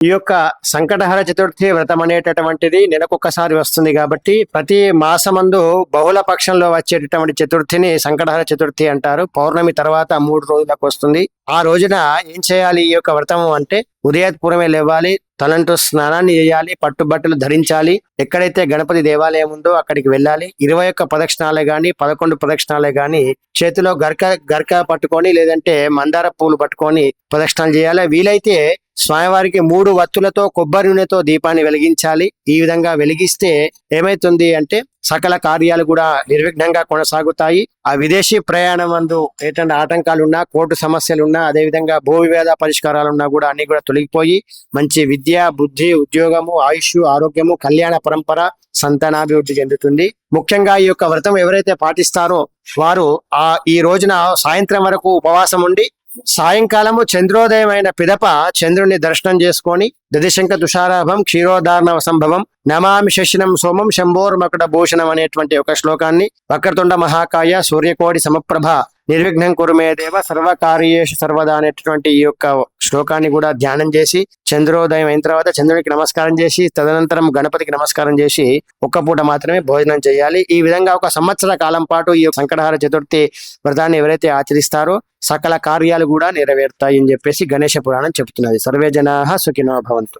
ఈ యొక్క సంకటహర చతుర్థి వ్రతం అనేటటువంటిది నెలకొకసారి వస్తుంది కాబట్టి ప్రతి మాసమందు బహుళ పక్షంలో వచ్చేటటువంటి చతుర్థిని సంకటహర చతుర్థి అంటారు. పౌర్ణమి తర్వాత మూడు రోజులకు వస్తుంది. ఆ రోజున ఏం చేయాలి ఈ యొక్క వ్రతము అంటే ఉదయపూర్వమే లేవాలి తలంటూ స్నానాన్ని చేయాలి పట్టుబట్టలు ధరించాలి. ఎక్కడైతే గణపతి దేవాలయం ఉందో అక్కడికి వెళ్ళాలి. ఇరవై ఒక్క ప్రదక్షిణాలే గాని పదకొండు ప్రదక్షిణాలే గాని చేతిలో గర్క గర్క పట్టుకొని లేదంటే మందార పూలు పట్టుకొని ప్రదక్షిణాలు చేయాలి. వీలైతే స్వామివారికి మూడు వత్తులతో కొబ్బరి నూనెతో దీపాన్ని వెలిగించాలి. ఈ విధంగా వెలిగిస్తే ఏమైతుంది అంటే సకల కార్యాలు కూడా నిర్విఘ్నంగా కొనసాగుతాయి. ఆ విదేశీ ప్రయాణం అందు ఎటువంటి ఆటంకాలున్నా కోర్టు సమస్యలు అదేవిధంగా అదే విధంగా భూ విభేద పరిష్కారాలున్నా కూడా అన్ని కూడా తొలగిపోయి మంచి విద్య బుద్ధి ఉద్యోగము ఆయుష్ ఆరోగ్యము కళ్యాణ పరంపర సంతానాభివృద్ధి చెందుతుంది. ముఖ్యంగా ఈ యొక్క వ్రతం ఎవరైతే పాటిస్తారో వారు ఆ ఈ రోజున సాయంత్రం వరకు ఉపవాసం ఉండి సాయంకాలము చంద్రోదయం అయిన పిదప చంద్రుని దర్శనం చేసుకొని దదిశంక తుషారాభం క్షీరోదార్ణవ సంభవం నమామి శశినం సోమం శంభోర్మకుట భూషణం అనేటువంటి ఒక శ్లోకాన్ని వక్రతుండ మహాకాయ సూర్యకోడి సమప్రభ నిర్విఘ్నం కురుమే దేవ సర్వకార్యేషు సర్వదా అనేటటువంటి ఈ యొక్క శ్లోకాన్ని కూడా ధ్యానం చేసి చంద్రోదయం అయిన తర్వాత చంద్రునికి నమస్కారం చేసి తదనంతరం గణపతికి నమస్కారం చేసి ఒక్క పూట మాత్రమే భోజనం చేయాలి. ఈ విధంగా ఒక సంవత్సర కాలం పాటు ఈ సంకటహార చతుర్థి వ్రతాన్ని ఎవరైతే ఆచరిస్తారో సకల కార్యాలు కూడా నెరవేరుతాయి అని చెప్పేసి గణేష పురాణం చెబుతున్నది. సర్వే జనా సుఖినో భవంతు.